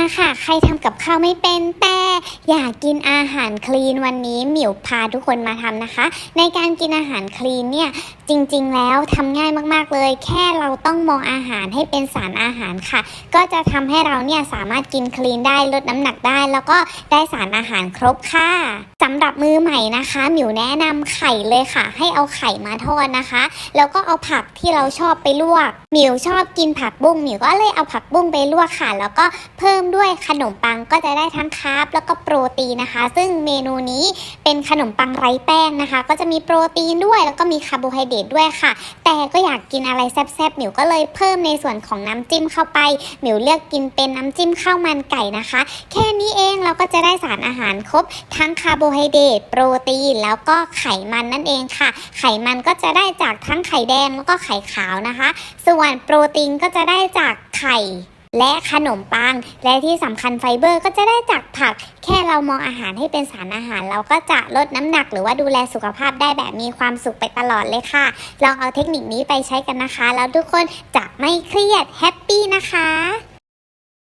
มาค่ะ ใครทำกับข้าวไม่เป็นแต่อยากกินอาหารคลีนวันนี้หมิวพาทุกคนมาทำนะคะ ในการกินอาหารคลีนเนี่ยจริงๆแล้วทำง่ายมากๆเลย แค่เราต้องมองอาหารให้เป็นสารอาหารค่ะ ก็จะทำให้เราเนี่ยสามารถกินคลีนได้ลดน้ำหนักได้ แล้วก็ได้สารอาหารครบค่ะำหรับมือใหม่นะคะหมิวแนะนำไข่เลยค่ะ ให้เอาไข่มาทอดนะคะ แล้วก็เอาผักที่เราชอบไปลวกหมิวชอบกินผักบุ้งหมิวก็เลยเอาผักบุ้งไปลวกค่ะ แล้วก็เพิ่มด้วยขนมปังก็จะได้ทั้งคาร์บแล้วก็โปรตีนนะคะ ซึ่งเมนูนี้เป็นขนมปังไร้แป้งนะคะ ก็จะมีโปรตีนด้วย แล้วก็มีคาร์โบไฮเดรตด้วยค่ะ แต่ก็อยากกินอะไรแซ่บๆหมิวก็เลยเพิ่มในส่วนของน้ำจิ้มเข้าไปหมิวเลือกกินเป็นน้ำจิ้มข้าวมันไก่นะคะ แค่นี้เองเราก็จะได้สารอาหารครบทั้งคาร์โบไฮเดรตโปรตีน แล้วก็ไขมันนั่นเองค่ะ ไขมันก็จะได้จากทั้งไข่แดงแล้วก็ไข่ขาวนะคะ ส่วนโปรตีนก็จะได้จากไข่และขนมปัง และที่สำคัญไฟเบอร์ก็จะได้จากผัก แค่เรามองอาหารให้เป็นสารอาหาร เราก็จะลดน้ำหนักหรือว่าดูแลสุขภาพได้แบบมีความสุขไปตลอดเลยค่ะ ลองเอาเทคนิคนี้ไปใช้กันนะคะ แล้วทุกคนจะไม่เครียดแฮปปี้นะคะ